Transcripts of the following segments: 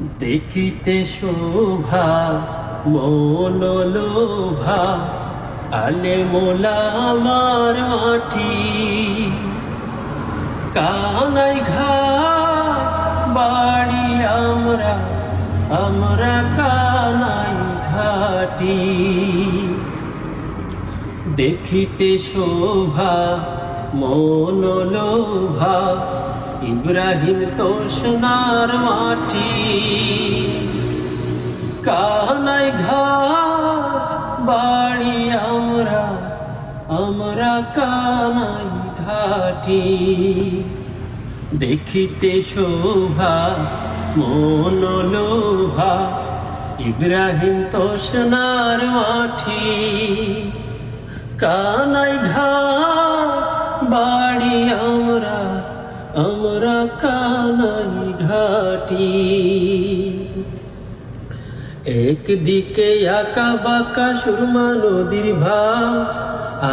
দেখিতে শোভা মন লোভা আলে মোলামার মাটি। কানাই ঘা, বাড়ি আমরা আমরা কানাই ঘাটি। দেখিতে শোভা মন লোভা ইব্রাহিম তো সোনার মাটি। কানাই ঘা বাড়ি আমরা আমরা কানাই ঘাটি। দেখিতে শোভা, মন লোভা, ইব্রাহিম তো সোনার মাটি। কানাই ঘা কানাই ঘাটি। একদিকে আঁকা বাঁকা সুরমা নদীর ভাগ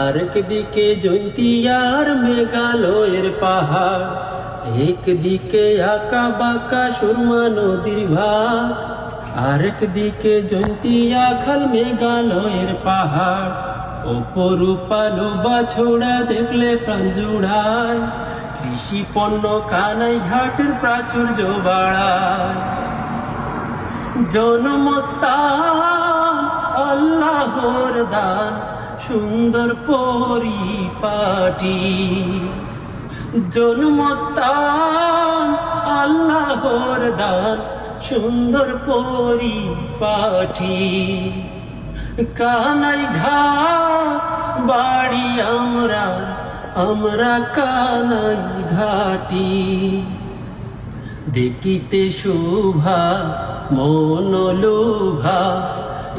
আরেক দিকে জৈন্তিয়ার মেঘালয়ের পাহাড়। একদিকে আঁকা বাঁকা সুরমা নদীর ভাগ আরেক দিকে জৈন্তিয়া খাল মেঘালয়ের পাহাড়। অপরূপালো বাছোড়া দেখলে প্রাণ জুড়ায় কৃষি পণ্য কানাই ঘাটের প্রাচুর্য বাড়ায়। আল্লাহর দান, সুন্দর পরিপাটি। জন্মস্থান আল্লাহর দান, সুন্দর পরিপাটি। কানাই ঘা বাড়ি আমরা আমরা কানাই ঘাটি। দেখিতে শোভা, মন লোভা,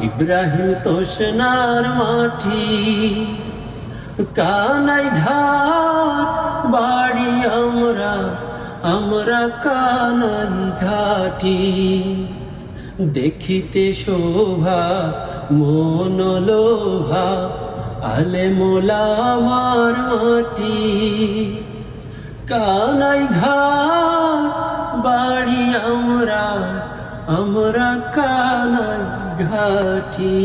ইব্রাহিম তো সোনার মাটি। কানাই ঘাট, বাড়ি আমরা আমরা কানাই ঘাটি। দেখিতে শোভা, মন লোভা আলে মোলাওয়ার মাটি কানাই ঘাট বাড়ি আমরা আমরা কানাই ঘাটি।